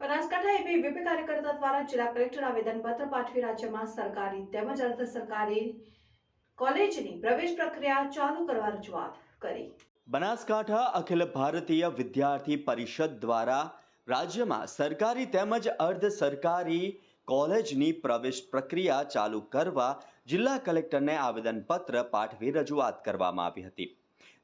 Banaskantha AP VP કાર્યકર્તા દ્વારા જિલ્લા કલેક્ટર આવેદનપત્ર પાઠવી રાજ્યમાં સરકારી તેમજ અર્ધ સરકારી કોલેજની પ્રવેશ પ્રક્રિયા ચાલુ કરવા રજૂઆત કરી. બનાસકાંઠા અખિલ ભારતીય વિદ્યાર્થી પરિષદ દ્વારા રાજ્યમાં સરકારી તેમજ અર્ધ સરકારી કોલેજની પ્રવેશ પ્રક્રિયા ચાલુ કરવા જિલ્લા કલેક્ટરને આવેદનપત્ર પાઠવી રજૂઆત કરવામાં આવી હતી.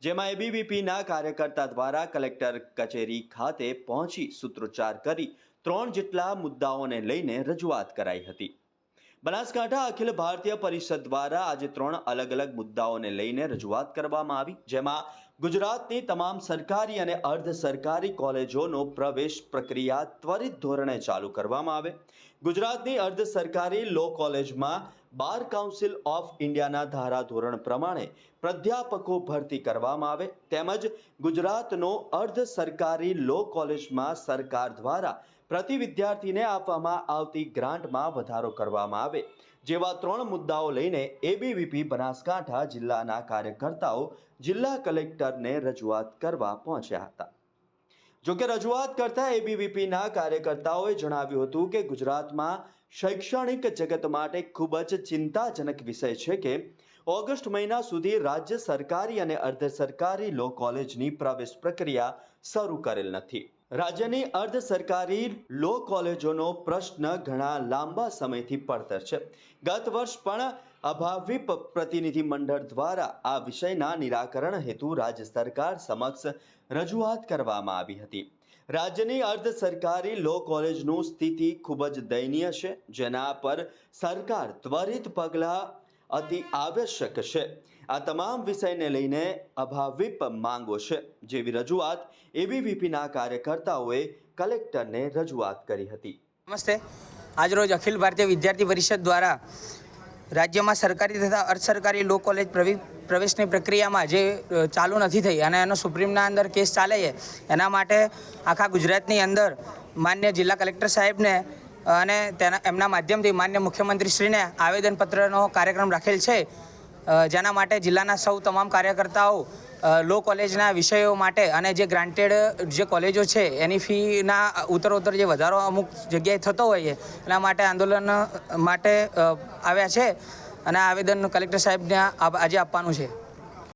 જેમાં એબીવીપીના કાર્યકર્તા દ્વારા કલેક્ટર કચેરી ખાતે પહોંચી સૂત્રોચ્ચાર કરી ત્રણ જેટલા મુદ્દાઓને લઈને રજૂઆત કરાઈ હતી. બનાસકાંઠા અખિલ ભારતીય પરિષદ દ્વારા આજે ત્રણ અલગ અલગ મુદ્દાઓને લઈને રજૂઆત કરવામાં આવી, જેમાં ગુજરાતની તમામ સરકારી અને અર્ધ સરકારી કોલેજોનો પ્રવેશ પ્રક્રિયા ત્વરિત ધોરણે ચાલુ કરવામાં આવે. ગુજરાતની અર્ધ સરકારી લો કોલેજમાં બાર કાઉન્સિલ ઓફ ઇન્ડિયાના ધારા ધોરણ પ્રમાણે પ્રાધ્યાપકો ભરતી કરવામાં આવે. તેમજ ગુજરાતનો અર્ધ સરકારી લો કોલેજમાં સરકાર દ્વારા પ્રતિ વિદ્યાર્થીને આપવામાં આવતી ગ્રાન્ટમાં વધારો કરવામાં આવે. જેવા ત્રણ મુદ્દાઓ લઈને એબીવીપી બનાસકાંઠા જિલ્લાના કાર્યકર્તાઓ જિલ્લા કલેક્ટરને રજૂઆત કરવા પહોંચ્યા હતા. જોકે રજૂઆત કરતા એબીવીપીના કાર્યકર્તાઓએ જણાવ્યું હતું કે ગુજરાતમાં શૈક્ષણિક જગત માટે ખૂબ જ ચિંતાજનક વિષય છે કે ઓગસ્ટ મહિના સુધી રાજ્ય સરકારી અને અર્ધ સરકારી લો કોલેજની પ્રવેશ પ્રક્રિયા શરૂ કરેલ નથી. રાજ્યની અર્ધ સરકારી લો કોલેજોનો પ્રશ્ન ઘણા લાંબા સમયથી પડતર છે. ગત વર્ષ પણ અભાવિપ પ્રતિનિધિ મંડળ દ્વારા આ વિષયના નિરાકરણ હેતુ રાજ્ય સરકાર સમક્ષ રજૂઆત કરવામાં આવી હતી. રાજ્યની અર્ધ સરકારી લો કોલેજનું સ્થિતિ ખૂબ જ દયનીય છે, જેના પર સરકાર ત્વરિત પગલાં અતિ આવશ્યક છે. આ તમામ વિષયને લઈને અભાવિપ માંગો છે. જેવી રજૂઆત એબીવીપીના કાર્યકર્તાઓએ કલેક્ટરને રજૂઆત કરી હતી. નમસ્તે. આજરોજ અખિલ ભારતીય વિદ્યાર્થી પરિષદ દ્વારા રાજ્યમાં સરકારી તથા અર્ધ સરકારી લો કોલેજ પ્રવી, પ્રવેશની પ્રક્રિયામાં જે ચાલુ નથી થઈ અને એનો સુપ્રીમના અંદર કેસ ચાલે છે, એના માટે આખા ગુજરાતની અંદર માન્ય જિલ્લા કલેક્ટર સાહેબને અને તેના એમના માધ્યમથી માન્ય મુખ્યમંત્રીશ્રીને આવેદનપત્રનો કાર્યક્રમ રાખેલ છે. જેના માટે જિલ્લાના સૌ તમામ કાર્યકર્તાઓ લો કોલેજના વિષયો માટે અને જે ગ્રાન્ટેડ, જે કોલેજો છે, એની ફીના ઉત્તરોત્તર જે વધારો અમુક જગ્યાએ થતો હોય છે, એના માટે આંદોલન માટે આવ્યા છે. અને આવેદન કલેક્ટર સાહેબને આજે આપવાનું છે.